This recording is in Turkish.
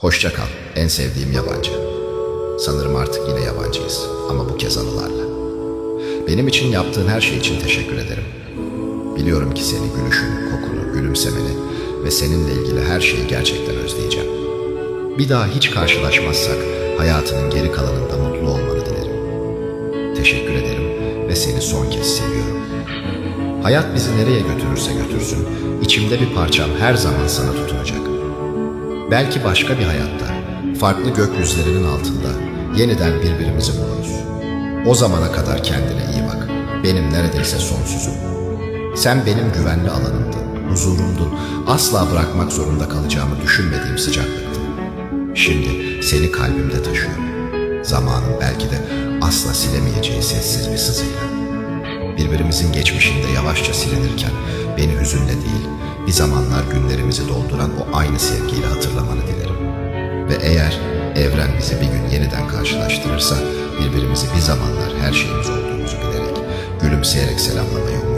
Hoşça kal, en sevdiğim yabancı. Sanırım artık yine yabancıyız ama bu kez anılarla. Benim için yaptığın her şey için teşekkür ederim. Biliyorum ki seni, gülüşünü, kokunu, gülümsemeni ve seninle ilgili her şeyi gerçekten özleyeceğim. Bir daha hiç karşılaşmazsak hayatının geri kalanında mutlu olmanı dilerim. Teşekkür ederim ve seni son kez seviyorum. Hayat bizi nereye götürürse götürsün, içimde bir parçam her zaman sana tutunacak. Belki başka bir hayatta, farklı gökyüzlerinin altında yeniden birbirimizi buluruz. O zamana kadar kendine iyi bak. Benim neredeyse sonsuzum. Sen benim güvenli alanımdın, huzurumdun. Asla bırakmak zorunda kalacağımı düşünmediğim sıcaklıktın. Şimdi seni kalbimde taşıyorum. Zamanın belki de asla silemeyeceği sessiz bir sızıyla. Birbirimizin geçmişinde yavaşça silinirken beni hüzünle değil, bir zamanlar günlerimizi dolduran o aynı sevgiyle eğer evren bizi bir gün yeniden karşılaştırırsa birbirimizi bir zamanlar her şeyimiz olduğumuzu bilerek gülümseyerek selamlamayı